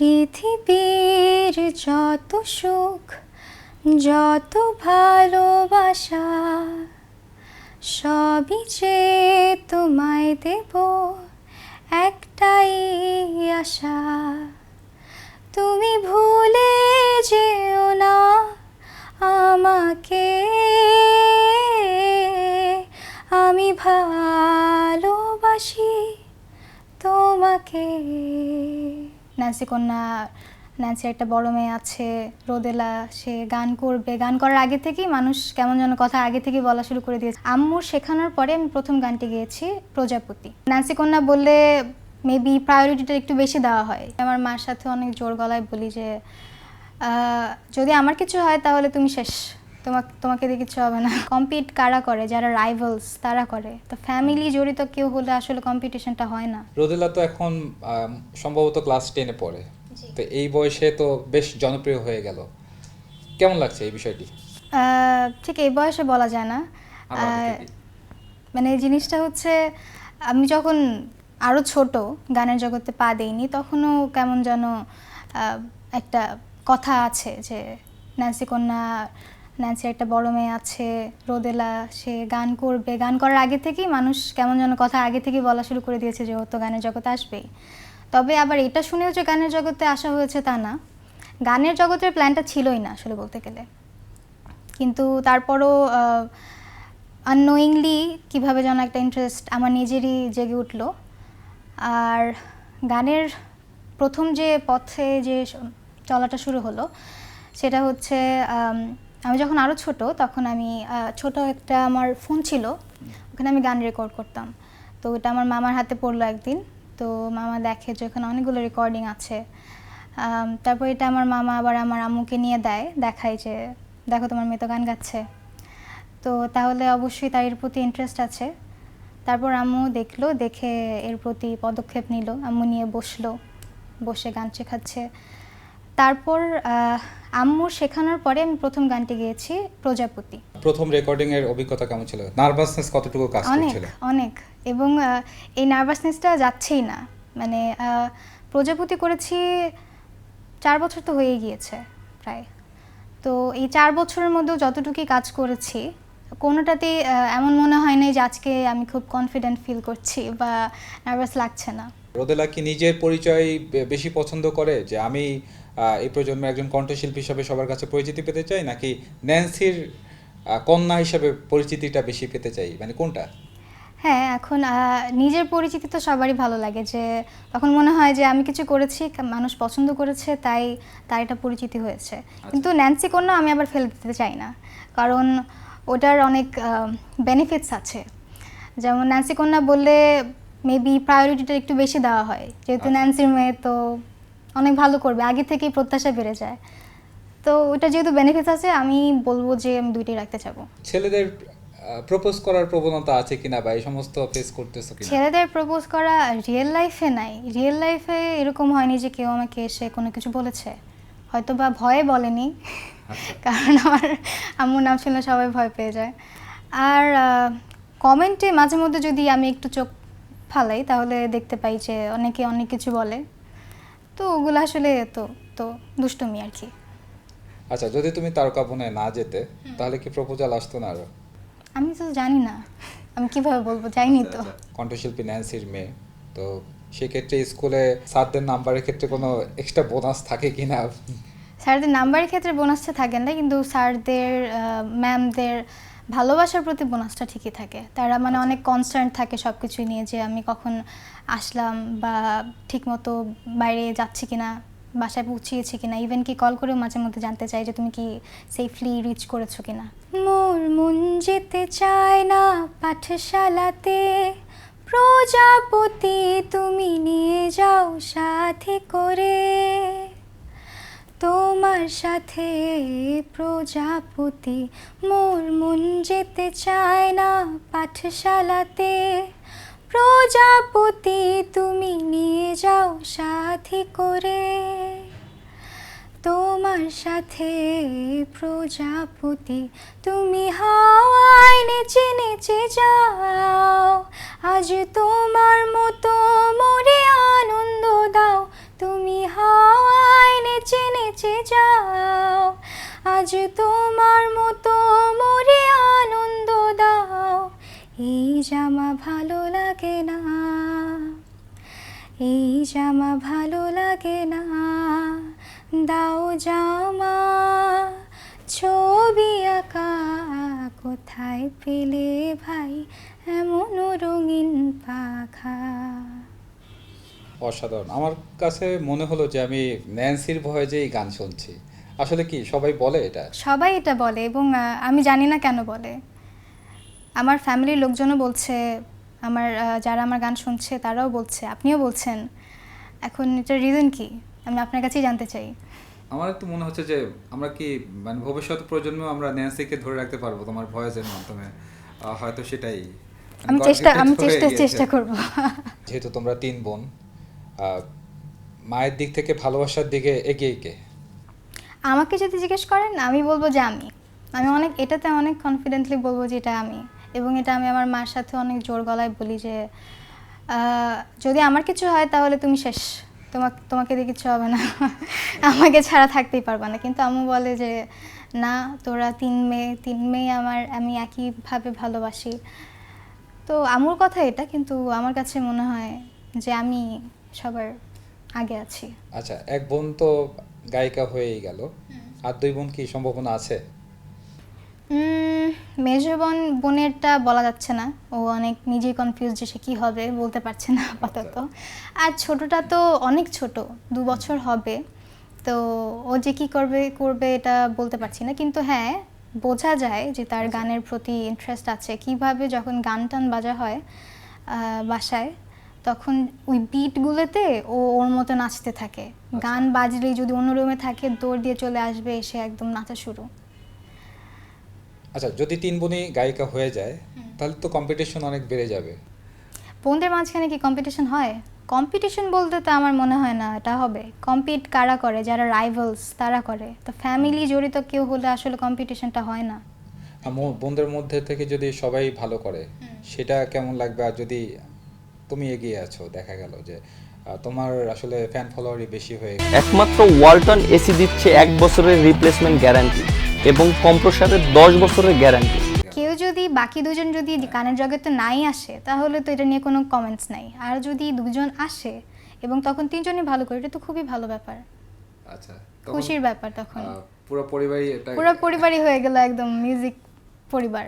পৃথিবীর যত সুখ, যত ভালোবাসা, সবই যে তোমায় দেব একটাই আশা। তুমি ভুলে যেও না আমাকে, আমি ভালোবাসি তোমাকে। ন্যান্সি কন্যা ন্যান্সির একটা বড় মেয়ে আছে, রোদেলা, সে গান করবে। গান করার আগে থেকেই মানুষ কেমন যেন কথা আগে থেকেই বলা শুরু করে দিয়েছে। আম্মুর শেখানোর পরে আমি প্রথম গানটি গেয়েছি, প্রজাপতি। ন্যান্সি কন্যা বললে মেবি প্রায়োরিটিটা একটু বেশি দেওয়া হয়। আমার মার সাথে অনেক জোর গলায় বলি যে যদি আমার কিছু হয় তাহলে তুমি শেষ। তোমাকে তোমাকে দিয়ে কিছু হবে না। কম্পিট কারা করে? যারা রাইভালস তারা করে। তো ফ্যামিলি জড়িত কেউ হলে আসলে কম্পিটিশনটা হয় না। রোদেলা তো এখন সম্ভবত ক্লাস টেনে পড়ে। তো এই বয়সে তো বেশ জনপ্রিয় হয়ে গেল। কেমন লাগছে এই বিষয়টি? আহ, ঠিক এই বয়সে বলা যায় না। আহ, মানে এই জিনিসটা হচ্ছে আমি যখন আরও ছোট গানের জগতে পা দেইনি তখনও কেমন যেন আহ, একটা কথা আছে যে ন্যান্সি কন্যা ন্যান্সির একটা বড় মেয়ে আছে, রোদেলা, সে গান করবে। গান করার আগে থেকেই মানুষ কেমন যেন কথা আগে থেকেই বলা শুরু করে দিয়েছে যে ও তো গানের জগতে আসবেই। তবে আবার এটা শুনেও যে গানের জগতে আসা হয়েছে তা না। গানের জগতের প্ল্যানটা ছিলই না আসলে বলতে গেলে। কিন্তু তারপরও আননোয়িংলি কীভাবে যেন একটা ইন্টারেস্ট আমার নিজেরই জেগে উঠল। আর গানের প্রথম যে পথে যে চলাটা শুরু হলো, সেটা হচ্ছে আম, যখন আরও ছোট তখন আমি ছোট একটা আমার ফোন ছিল ওখানে আমি গান রেকর্ড করতাম। তো ওটা আমার মামার হাতে পড়ল একদিন। তো মামা দেখে যে ওখানে অনেকগুলো রেকর্ডিং আছে। তারপর এটা আমার মামা আবার আমার আম্মুকে নিয়ে দেয় দেখায় যে দেখো তোমার মেয়ে তো গান গাচ্ছে। তো তাহলে অবশ্যই তার এর প্রতি ইন্টারেস্ট আছে। তারপর আম্মু দেখল দেখে এর প্রতি পদক্ষেপ নিল। আম্মু নিয়ে বসল বসে গান শেখাচ্ছে। তারপর আম্মু শেখানোর পরে আমি প্রথম গানটি গেয়েছি প্রজাপতি। প্রথম রেকর্ডিং এর অভিজ্ঞতা কেমন ছিল? নার্ভাসনেস কতটুকু কাজ অনেক করছিল? অনেক। এবং এই নার্ভাসনেসটা যাচ্ছেই না। মানে প্রজাপতি করেছি চার বছর তো হয়ে গিয়েছে প্রায়। তো এই চার বছরের মধ্যেও যতটুকুই কাজ করেছি কোনোটাতেই এমন মনে হয় নাই যে আজকে আমি খুব কনফিডেন্ট ফিল করছি বা নার্ভাস লাগছে না। রোদেলা কি নিজের পরিচয় বেশি পছন্দ করে? যে আমি এই প্রজন্মের একজন কণ্ঠশিল্পী হিসাবে সবার কাছে পরিচিতি পেতে চাই নাকি ন্যান্সির কন্যা হিসাবে পরিচিতিটা বেশি পেতে চাই? মানে কোনটা? হ্যাঁ এখন নিজের পরিচিতি তো সবারই ভালো লাগে যে তখন মনে হয় যে আমি কিছু করেছি মানুষ পছন্দ করেছে তাই তার এটা পরিচিতি হয়েছে। কিন্তু ন্যান্সি কন্যা আমি আবার ফেলে দিতে চাই না। কারণ ওটার অনেক বেনিফিটস আছে। যেমন ন্যান্সি কন্যা বললে মেবি প্রায়োরিটিটা একটু বেশি দেওয়া হয়। যেহেতু আচ্ছা। ন্যান্সির মেয়ে তো অনেক ভালো করবে আগে থেকেই প্রত্যাশা বেড়ে যায়। তো ওটা যেহেতু বেনিফিটস আছে আমি বলব যে আমি দুইটাই রাখতে চাবো। ছেলেদের প্রপোজ করার প্রবণতা আছে কিনা বা এই সমস্ত ফেস করতেছো কিনা? ছেলেদের প্রপোজ করা রিয়েল লাইফে নাই। রিয়েল লাইফে এরকম হয়নি যে কেউ আমাকে এসে কোনো কিছু বলেছে। হয়তো বা ভয়ে বলেনি। আচ্ছা। কারণ আমার আম্মুর নাম শুনলে সবাই ভয় পেয়ে যায়। আর কমেন্টে মাঝে মধ্যে যদি আমি একটু চোখ ফালাই তাহলে দেখতে পাই যে অনেকে অনেক কিছু বলে। তো ওগুলো আসলে তো তো দুষ্টুমি আর কি। আচ্ছা যদি তুমি তারকা বনে না যেতে তাহলে কি প্রপোজাল আসতো না আরও? আমি তো জানি না আমি কীভাবে বলব যাইনি তো। কণ্ঠশিল্পী ন্যান্সির মেয়ে তো সেক্ষেত্রে স্কুলে স্যারদের নাম্বারের ক্ষেত্রে কোনো এক্সট্রা বোনাস থাকে কিনা? স্যারদের নাম্বারের ক্ষেত্রে বোনাসটা থাকে না কিন্তু স্যারদের ম্যামদের ভালোবাসার প্রতি বোনাসটা ঠিকই থাকে। তারা মানে অনেক কনসার্ন থাকে সব কিছুই নিয়ে যে আমি কখন আসলাম বা ঠিকমতো বাইরে যাচ্ছি কিনা বাসায় পৌঁছিয়েছি কিনা ইভেন কি কল করেও মাঝে মধ্যে জানতে চাই যে তুমি কি সেফলি রিচ করেছ কিনা। মোর মন যেতে চায় না পাঠশালাতে প্রজাপতি তুমি নিয়ে যাও সাথে করে। তোমার সাথে প্রজাপতি মোর মন যেতে চায় না পাঠশালাতে। প্রজাপতি, তুমি নিয়ে যাও সাথী করে। তোমার সাথে প্রজাপতি, তুমি হাওয়ায় নেচে নেচে যাও। আজ তোমার মতো মোরে আনন্দ দাও, তুমি হাওয়া বেঁচে যাও। আজ তোমার মতো মরে আনন্দ দাও। এই জামা ভালো লাগে না। এই জামা ভালো লাগে না। দাও জামা, ছবি আঁকা। কোথায় পেলে ভাই এমন রঙিন পাখা? অসাধারণ। আমার কাছে মনে হলো যে আমি ন্যান্সির ভয়ে যে এই গান শুনছি। আসলে কি সবাই বলে এটা? সবাই এটা বলে এবং আমি জানি না কেন বলে। আমার ফ্যামিলির লোকজনও বলছে আমার যারা আমার গান শুনছে তারাও বলছে আপনিও বলছেন। এখন এটার রিজন কি? আমি আপনার কাছেই জানতে চাই। আমার একটু মনে হচ্ছে যে আমরা কি মানে ভবিষ্যৎ প্রজন্ম আমরা ন্যান্সিকে ধরে রাখতে পারব তোমার ভয়েসের মাধ্যমে? হয়তো সেটাই। মানে আমি চেষ্টা আমি চেষ্টা। চেষ্টা করব। যেহেতু তোমরা তিন বোন আহ, মায়ের দিক থেকে ভালোবাসার দিকে এগিয়ে কে? আমাকে যদি জিজ্ঞেস করেন আমি বলব যে আমি। আমি অনেক এটাতে অনেক কনফিডেন্টলি বলব যে এটা আমি। এবং এটা আমি আমার মার সাথে অনেক জোর গলায় বলি যে যদি আমার কিছু হয় তাহলে তুমি শেষ। তোমাকে তোমাকে দিয়ে কিছু হবে না। আমাকে ছাড়া থাকতেই পারবে না। কিন্তু আম্মু বলে যে না তোরা তিন মেয়ে তিন মেয়ে আমার আমি একইভাবে ভালোবাসি। তো আমুর কথা এটা কিন্তু আমার কাছে মনে হয় যে আমি সবার আগে আছি। আচ্ছা এক বোন তো গায়িকা হয়েই গেল। আর দুই বোন কি সম্ভাবনা আছে? মেজর বোন বোনেরটা বলা যাচ্ছে না। ও অনেক নিজেই কনফিউজ যে সে কী হবে বলতে পারছে না আপাতত। আর ছোটটা তো অনেক ছোট দু বছর হবে। তো ও যে কী করবে করবে এটা বলতে পারছি না। কিন্তু হ্যাঁ বোঝা যায় যে তার গানের প্রতি ইন্টারেস্ট আছে। কীভাবে যখন গান টান বাজা হয় আহ, বাসায় তখন ওই বিটগুলোতে ও ওর মতো নাচতে থাকে। গান বাজলেই যদি অন্য রুমে থাকে দৌড় দিয়ে চলে আসবে এসে একদম নাচা শুরু। আচ্ছা যদি তিন বোনই গায়িকা হয়ে যায় তাহলে তো কম্পিটিশন অনেক বেড়ে যাবে। বোনদের মাঝখানে কি কম্পিটিশন হয়? কম্পিটিশন বলতে তো আমার মনে হয় না এটা হবে। কম্পিট কারা করে? যারা রাইভালস তারা করে। তো ফ্যামিলি জড়িত কেউ হলে আসলে কম্পিটিশনটা হয় না। বোনদের মধ্যে থেকে যদি সবাই ভালো করে সেটা কেমন লাগবে? আর যদি তুমি এগিয়ে আছো দেখা গেল যে তোমার আসলে ফ্যান ফলোয়ারই বেশি হয়ে একমাত্র ওয়ালটন এসি দিচ্ছে এক বছরের রিপ্লেসমেন্ট গ্যারান্টি এবং কম্প্রসারের দশ বছরের গ্যারান্টি কেউ যদি বাকি দুজন যদি গানের জগতে নাই আসে তাহলে তো এটা নিয়ে কোনো কমেন্টস নাই। আর যদি দুজন আসে এবং তখন তিনজনই ভালো করে এটা তো খুবই ভালো ব্যাপার। আচ্ছা খুশির ব্যাপার তখন। পুরো পরিবারই এটা পুরো পরিবারই হয়ে গেল একদম মিউজিক পরিবার।